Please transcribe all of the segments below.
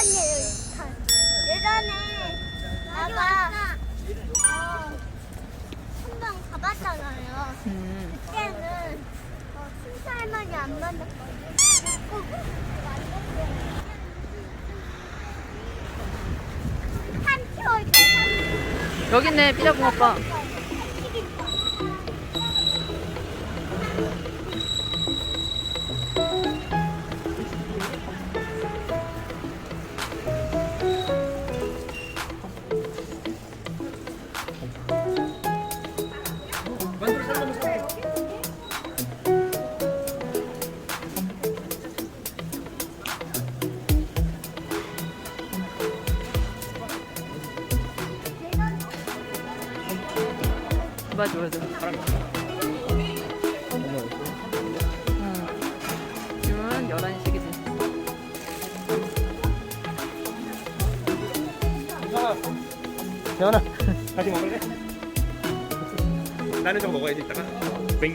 아니에요. 예전에 나가 어, 한번 가봤잖아요. 음. 그때는 어, 순수 할머니 안 만났거든요. 꼭 만났어요. 한 키워 있고 여기 있네, 삐져붕어빵. 맞아, 맞아. 응. 지금은 11시겠지. 재현아 다시 먹을래? 나는 좀 먹어야지 이따가 맹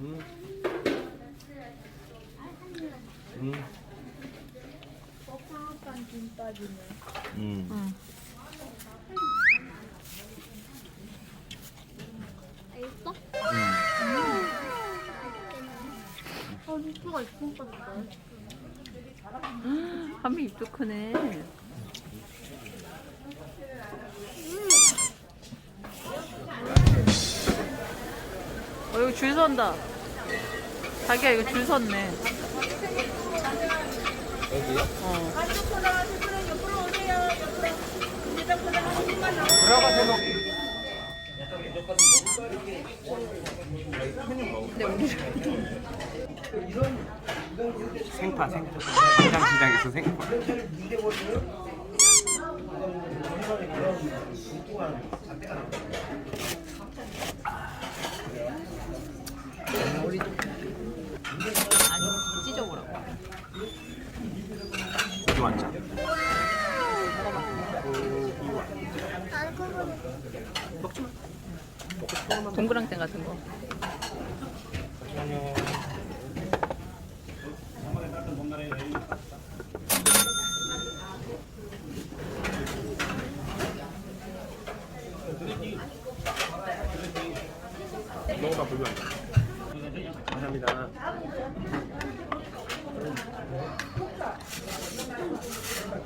음. 음. 음. 음. 어. 한미 입도 크네. 어, 여기 줄 선다. 자기야, 이거 줄 섰네. 여기요? 어. 근데 우리 생파 생파 간장시장에서 생파 우리 좀 아니 찢어보라고. 먹지 마 동그랑땡 같은 거. 먹어봐 감사합니다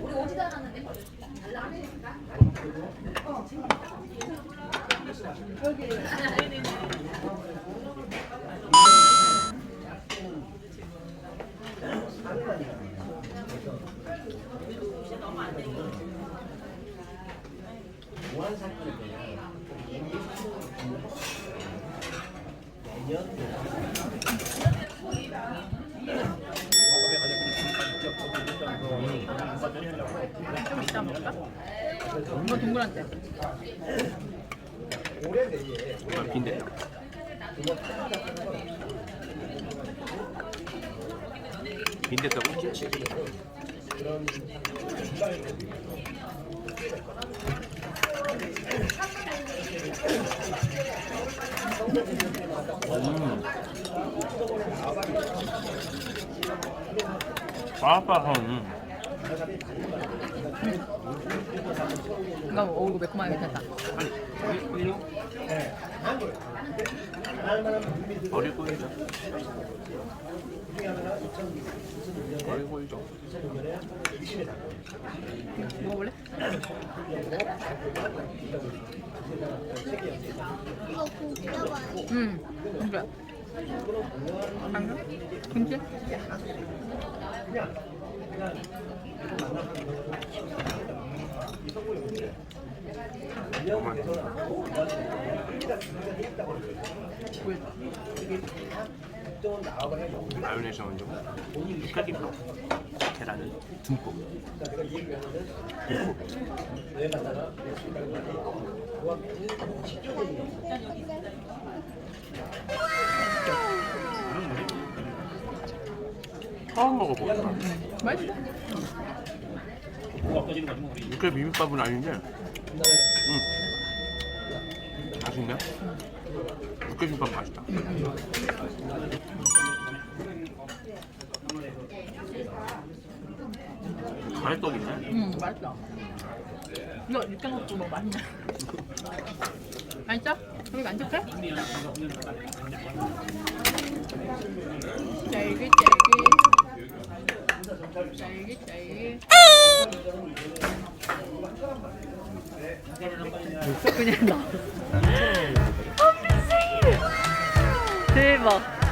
우리 오지다 갔는데 무한 사건이거든요. 내년 좀 이따 먹을까? 이거 동그랑땡. 아, 빈대떡 빈대떡은 김치 음. 빠빠한 이거 어 이거 매콤하게 괜찮다. 어릴 거이죠. 어릴 거이죠. 먹어볼래? 이거 고기야 응. 그래. 김치? 마요네즈 얹어. 육갈비탕. 계란은 듬뿍. 처음 먹어보겠다. 맛있어? 육회 비빔밥은 아닌데, 음, 맛있네. 비빔밥 맛있다. 가래떡이네. 응, 맛있어. 이거 육개 먹고 뭐 맛있냐? 맛있어? 여기 만족해? 짤기 짤기 짤기 짤기 그냥 나 대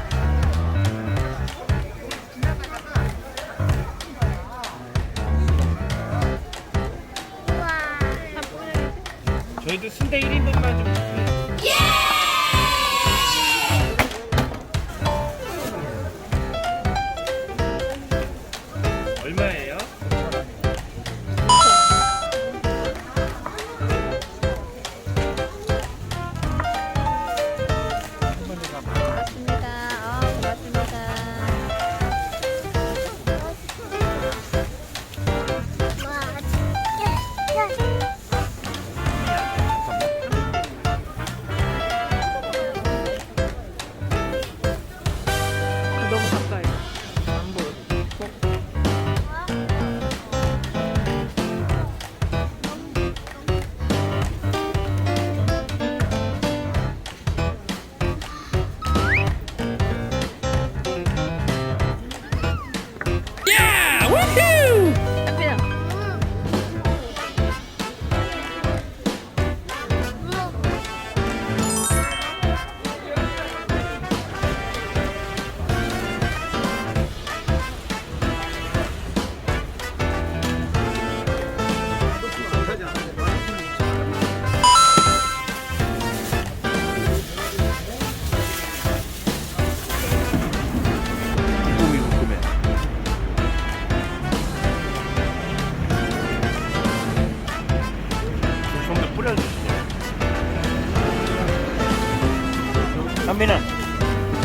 선빈아,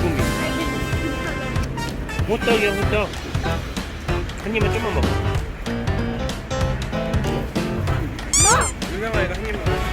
꿈이. 호떡이야, 호떡. 한 입만 좀만 먹어. 유명아, 이거 한 입만.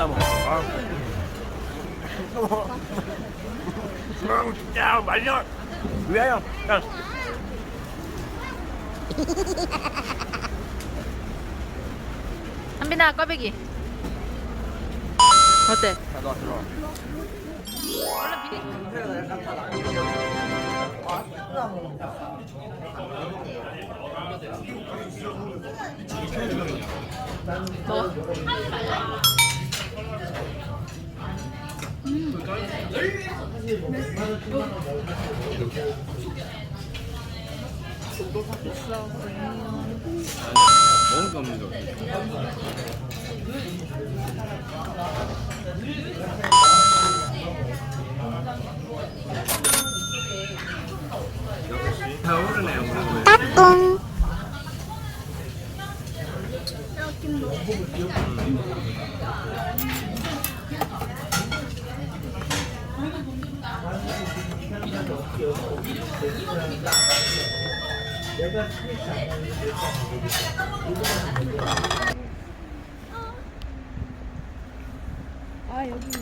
나 먹어. 아. 야, 말려. 왜요? 야. 한빈아 꽈배기 어때? 너 들어. 먹어 거 없는 아 여기